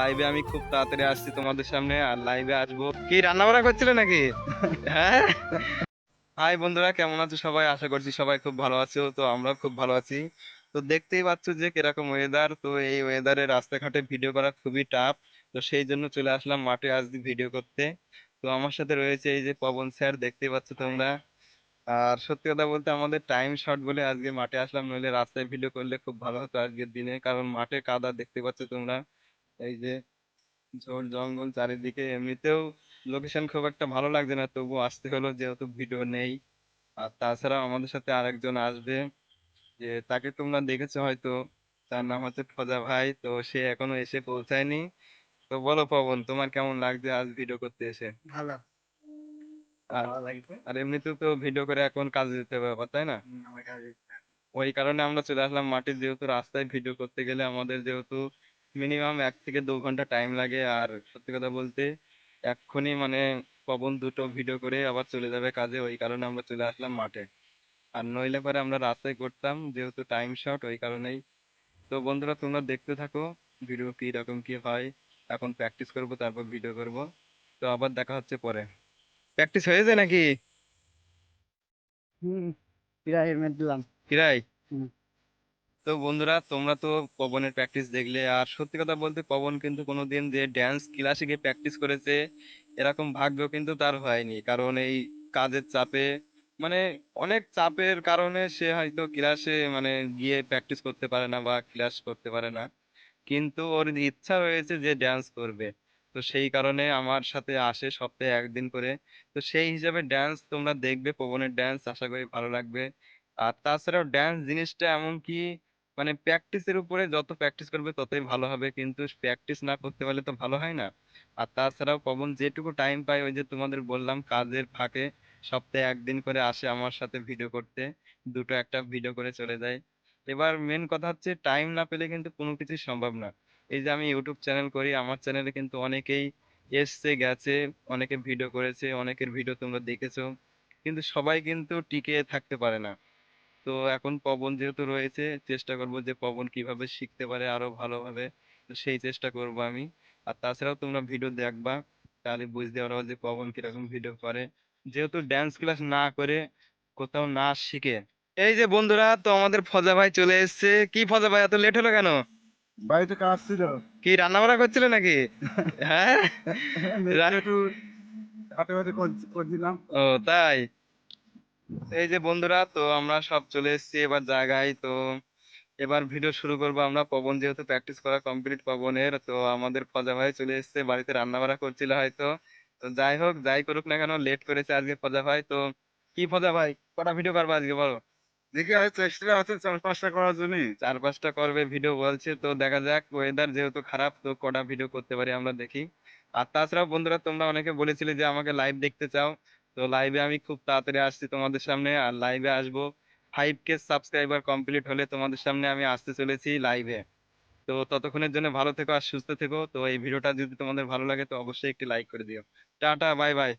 লাইভে আমি খুব তাড়াতাড়ি আসছি তোমাদের সামনে আর লাইভে আসব। কি রান্না বান্না করছিলে নাকি? হ্যাঁ। হাই বন্ধুরা কেমন আছো সবাই? আশা করছি সবাই খুব ভালো আছো তো আমরা খুব ভালো আছি। তো দেখতেই পাচ্ছ যে কীরকম ওয়েদার তো এই ওয়েদারে রাস্তাঘাটে ভিডিও করা খুবই টাফ তো সেই জন্য চলে আসলাম মাঠে আজ ভিডিও করতে। তো আমার সাথে রয়েছে এই যে পবন স্যার দেখতেই পাচ্ছ তোমরা। আর সত্যি কথা বলতে আমাদের টাইম শর্ট বলে আজকে মাঠে আসলাম নইলে রাস্তায় ভিডিও করলে খুব ভালো হতো আজকের দিনে কারণ মাঠে কাদা দেখতে পাচ্ছ তোমরা। এই যে ঝোড় জঙ্গল চারিদিকে এমনিতেও লোকেশন খুব একটা ভালো লাগছে না তবুও আসতে হলো যেহেতু ভিডিও নেই। আর তাছাড়া আমাদের সাথে আরেকজন আসবে যে তাকে তোমরা দেখেছ হয়তো তার নাম হচ্ছে ফজা ভাই তো সে এখনও এসে পৌঁছায়নি। তো বলো পবন তোমার কেমন লাগছে আজ ভিডিও করতে এসে? ভালো। আর এমনিতেও তো ভিডিও করে এখন কাজে যেতে হবে তাই না? ওই কারণে আমরা চলে আসলাম মাঠে যেহেতু রাস্তায় ভিডিও করতে গেলে আমাদের যেহেতু মিনিমাম এক থেকে দু ঘণ্টা টাইম লাগে আর সত্যি কথা বলতে এক্ষুনি মানে পবন দুটো ভিডিও করে আবার চলে যাবে কাজে ওই কারণে আমরা চলে আসলাম মাঠে। আর নইলে পরে আমরা রাস্তায় করতাম যেহেতু টাইম শর্ট ওই কারণেই। তো বন্ধুরা তোমরা দেখতে থাকো ভিডিও কি রকম কি হয়। এখন প্র্যাকটিস করব তারপর ভিডিও করব। তো আবার দেখা হচ্ছে পরে। প্র্যাকটিস হয়েছে নাকি? হুম প্রায় হেলমেট দিলাম কিরাই হুম। তো বন্ধুরা, তোমরা তো পবনের প্র্যাকটিস দেখলে। আর সত্যি কথা বলতে, পবন কিন্তু কোনোদিন যে ড্যান্স ক্লাসে গিয়ে প্র্যাকটিস করেছে, এরকম ভাগ্য কিন্তু তার হয়নি। কারণ এই কাজের চাপে মানে অনেক চাপের কারণে সে হয়তো ক্লাসে মানে গিয়ে প্র্যাকটিস করতে পারে না বা ক্লাস করতে পারে না। কিন্তু ওর ইচ্ছা হয়েছে যে ড্যান্স করবে। তো সেই কারণে আমার সাথে আসে সপ্তাহে একদিন করে। তো সেই হিসাবে ড্যান্স তোমরা দেখবে, পবনের ড্যান্স আশা করি ভালো লাগবে। আর তাছাড়াও ড্যান্স জিনিসটা এমন কি মানে প্র্যাকটিসের উপরে যত প্র্যাকটিস করবে ততই ভালো হবে। কিন্তু প্র্যাকটিস না করতে পারলে তো ভালো হয় না। আর তাছাড়াও পবন যেটুকু টাইম পায় ওই যে তোমাদের বললাম, কাজের ফাঁকে সপ্তাহে একদিন করে আসে আমার সাথে ভিডিও করতে। দুটো একটা ভিডিও করে চলে যায়। এবার মেন কথা হচ্ছে টাইম না পেলে কিন্তু কোনো কিছুই সম্ভব না। এই যে আমি ইউটিউব চ্যানেল করি, আমার চ্যানেলে কিন্তু অনেকেই এসছে, গেছে, অনেকে ভিডিও করেছে, অনেকের ভিডিও তোমরা দেখেছ। কিন্তু সবাই কিন্তু টিকে থাকতে পারে না। তো এখন পবন যেহেতু রয়েছে চেষ্টা করব যে পবন কীভাবে শিখতে পারে আরও ভালোভাবে। তো সেই চেষ্টা করব আমি। আর তাছাড়াও তোমরা ভিডিও দেখবা তাহলে বুঝতে পারব যে পবন কীরকম ভিডিও করে। যেহেতু ড্যান্স ক্লাস না করে কোথাও না শিখে। এই যে বন্ধুরা তো আমাদের ফজা ভাই চলে এসেছে। কি ফজা ভাই এত লেট হলো কেন? বাড়িতে কাজ ছিল কি রান্না বান্না করছিলে নাকি? হ্যাঁ? একটু করছিলাম। ও তাই? এই যে বন্ধুরা তো আমরা সব চলে এসেছি এবার জায়গায়। তো এবার ভিডিও শুরু করব আমরা। পবন যেহেতু প্র্যাকটিস করা কমপ্লিট পবনের তো আমাদের ফজা ভাই চলে এসেছে বাড়িতে রান্না বান্না করছিল হয়তো। তো যাই হোক যাই করুক না কেন লেট করেছে আজকে ফজা ভাই। তো কি ফজা ভাই কটা ভিডিও করব আজকে বলো? দেখি আর চেষ্টা আছে চার পাঁচটা করার জন্য চার পাঁচটা করবে ভিডিও বলছে। তো দেখা যাক ওয়েদার যেহেতু খারাপ তো কটা ভিডিও করতে পারি আমরা দেখি। আর তাছাড়াও বন্ধুরা তোমরা অনেকে বলেছিলে যে আমাকে লাইভ দেখতে চাও। তো লাইভে আমি খুব তাড়াতাড়ি আসছি তোমাদের সামনে, আর লাইভে আসব। ফাইভ কে সাবস্ক্রাইবার কমপ্লিট হলে তোমাদের সামনে আমি আসতে চলেছি লাইভে তো ততক্ষণের জন্য ভালো থেকো আর সুস্থ থেকো। তো এই ভিডিওটা যদি তোমাদের ভালো লাগে তো অবশ্যই একটি লাইক করে দিও। Tata bye bye